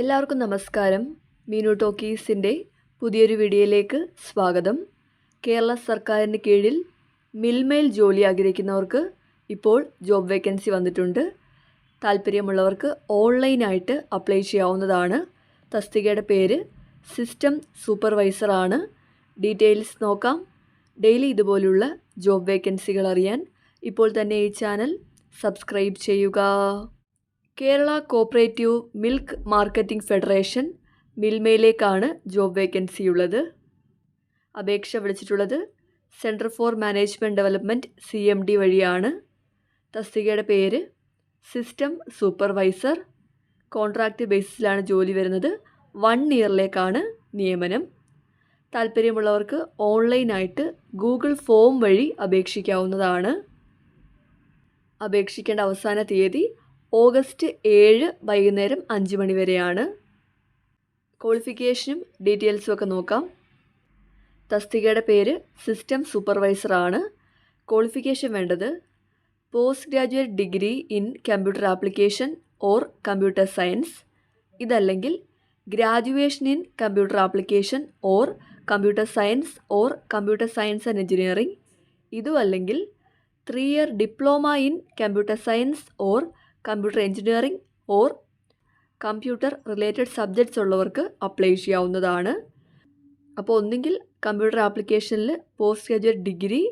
എല്ലാവർക്കും നമസ്കാരം. മീനു ടോക്കീസിന്റെ പുതിയൊരു വീഡിയോയിലേക്ക് സ്വാഗതം. കേരള സർക്കാരിന് കീഴിൽ മിൽമയിൽ ജോലി ആഗ്രഹിക്കുന്നവർക്ക് ഇപ്പോൾ ജോബ് വേക്കൻസി വന്നിട്ടുണ്ട്. താല്പര്യമുള്ളവർക്ക് ഓൺലൈനായിട്ട് അപ്ലൈ ചെയ്യാവുന്നതാണ്. തസ്തികയുടെ പേര് സിസ്റ്റം സൂപ്പർവൈസറാണ്. ഡീറ്റെയിൽസ് നോക്കാം. ഡെയിലി ഇതുപോലുള്ള ജോബ് വേക്കൻസികൾ അറിയാൻ ഇപ്പോൾ തന്നെ ഈ ചാനൽ സബ്സ്ക്രൈബ് ചെയ്യുക. Kerala cooperative milk marketing federation മിൽമയിലേക്കാണ് job vacancy ഉള്ളത്. അപേക്ഷ വിളിച്ചിട്ടുള്ളത് centre for management development C M D വഴിയാണ്. തസ്തികയുടെ പേര് സിസ്റ്റം സൂപ്പർവൈസർ. കോൺട്രാക്റ്റ് ബേസിസിലാണ് ജോലി വരുന്നത്. വൺ ഇയറിലേക്കാണ് നിയമനം. താല്പര്യമുള്ളവർക്ക് ഓൺലൈനായിട്ട് ഗൂഗിൾ ഫോം വഴി അപേക്ഷിക്കാവുന്നതാണ്. അപേക്ഷിക്കേണ്ട അവസാന തീയതി ഓഗസ്റ്റ് ഏഴ് വൈകുന്നേരം അഞ്ച് മണി വരെയാണ്. ക്വാളിഫിക്കേഷനും ഡീറ്റെയിൽസും ഒക്കെ നോക്കാം. തസ്തികയുടെ പേര് സിസ്റ്റം സൂപ്പർവൈസറാണ്. ക്വാളിഫിക്കേഷൻ വേണ്ടത് post graduate degree in computer application or computer science. ഇതല്ലെങ്കിൽ graduation in computer application or computer science or computer science and engineering. ഇതും അല്ലെങ്കിൽ three year diploma in computer science or computer engineering or computer related subjects ഉള്ളവർക്ക് apply ചെയ്യാവുന്നതാണ്. അപ്പോൾ ഒന്നുകിൽ computer ആപ്ലിക്കേഷനിൽ post graduate degree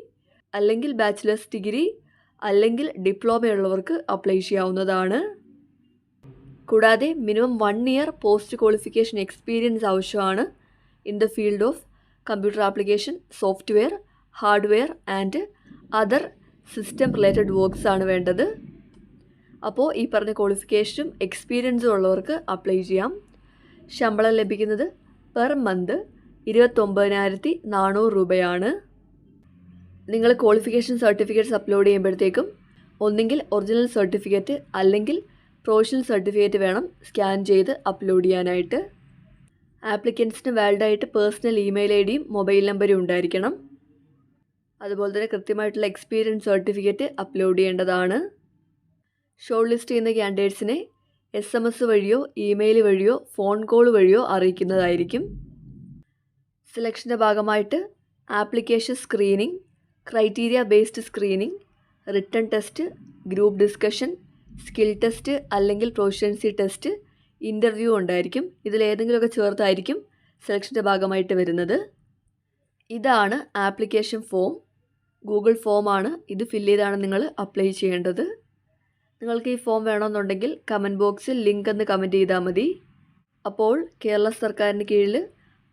അല്ലെങ്കിൽ bachelors degree അല്ലെങ്കിൽ ഡിപ്ലോമയുള്ളവർക്ക് അപ്ലൈ ചെയ്യാവുന്നതാണ്. കൂടാതെ minimum one year post qualification experience ആവശ്യമാണ്. In the field of computer application software hardware and other system related works ആണ് വേണ്ടത്. അപ്പോൾ ഈ പറഞ്ഞ ക്വാളിഫിക്കേഷനും എക്സ്പീരിയൻസും ഉള്ളവർക്ക് അപ്ലൈ ചെയ്യാം. ശമ്പളം ലഭിക്കുന്നത് പെർ മന്ത് ഇരുപത്തൊമ്പതിനായിരത്തി നാനൂറ് രൂപയാണ്. നിങ്ങൾ ക്വാളിഫിക്കേഷൻ സർട്ടിഫിക്കറ്റ്സ് അപ്ലോഡ് ചെയ്യുമ്പോഴത്തേക്കും ഒന്നെങ്കിൽ ഒറിജിനൽ സർട്ടിഫിക്കറ്റ് അല്ലെങ്കിൽ പ്രൊവിഷണൽ സർട്ടിഫിക്കറ്റ് വേണം സ്കാൻ ചെയ്ത് അപ്ലോഡ് ചെയ്യാനായിട്ട്. ആപ്ലിക്കൻസിന് വാലിഡായിട്ട് പേഴ്സണൽ ഇമെയിൽ ഐ ഡിയും മൊബൈൽ നമ്പരും ഉണ്ടായിരിക്കണം. അതുപോലെ തന്നെ കൃത്യമായിട്ടുള്ള എക്സ്പീരിയൻസ് സർട്ടിഫിക്കറ്റ് അപ്ലോഡ് ചെയ്യേണ്ടതാണ്. ഷോർട്ട് ലിസ്റ്റ് ചെയ്യുന്ന ക്യാൻഡിഡേറ്റ്സിനെ എസ് എം എസ് വഴിയോ ഇമെയിൽ വഴിയോ ഫോൺ കോൾ വഴിയോ അറിയിക്കുന്നതായിരിക്കും. സെലക്ഷന്റെ ഭാഗമായിട്ട് application screening criteria based screening written test group discussion skill test അല്ലെങ്കിൽ പ്രൊഫഷൻസി ടെസ്റ്റ് ഇന്റർവ്യൂ ഉണ്ടായിരിക്കും. ഇതിലേതെങ്കിലുമൊക്കെ ചേർത്തായിരിക്കും സെലക്ഷന്റെ ഭാഗമായിട്ട് വരുന്നത്. ഇതാണ് ആപ്ലിക്കേഷൻ ഫോം ഗൂഗിൾ ഫോമാണ് ഇത് ഫില്ല് ചെയ്താണ് നിങ്ങൾ അപ്ലൈ ചെയ്യേണ്ടത്. നിങ്ങൾക്ക് ഈ ഫോം വേണമെന്നുണ്ടെങ്കിൽ കമന്റ് ബോക്സിൽ ലിങ്ക് എന്ന് കമന്റ് ചെയ്താൽ മതി. അപ്പോൾ കേരള സർക്കാരിന് കീഴിൽ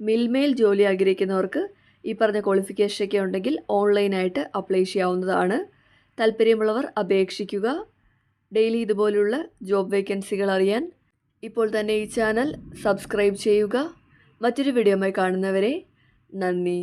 മിൽമയിൽ ജോലി ആഗ്രഹിക്കുന്നവർക്ക് ഈ പറഞ്ഞ ക്വാളിഫിക്കേഷനൊക്കെ ഉണ്ടെങ്കിൽ ഓൺലൈനായിട്ട് അപ്ലൈ ചെയ്യാവുന്നതാണ്. താല്പര്യമുള്ളവർ അപേക്ഷിക്കുക. ഡെയിലി ഇതുപോലുള്ള ജോബ് വേക്കൻസികൾ അറിയാൻ ഇപ്പോൾ തന്നെ ഈ ചാനൽ സബ്സ്ക്രൈബ് ചെയ്യുക. മറ്റൊരു വീഡിയോയുമായി കാണുന്നവരെ നന്ദി.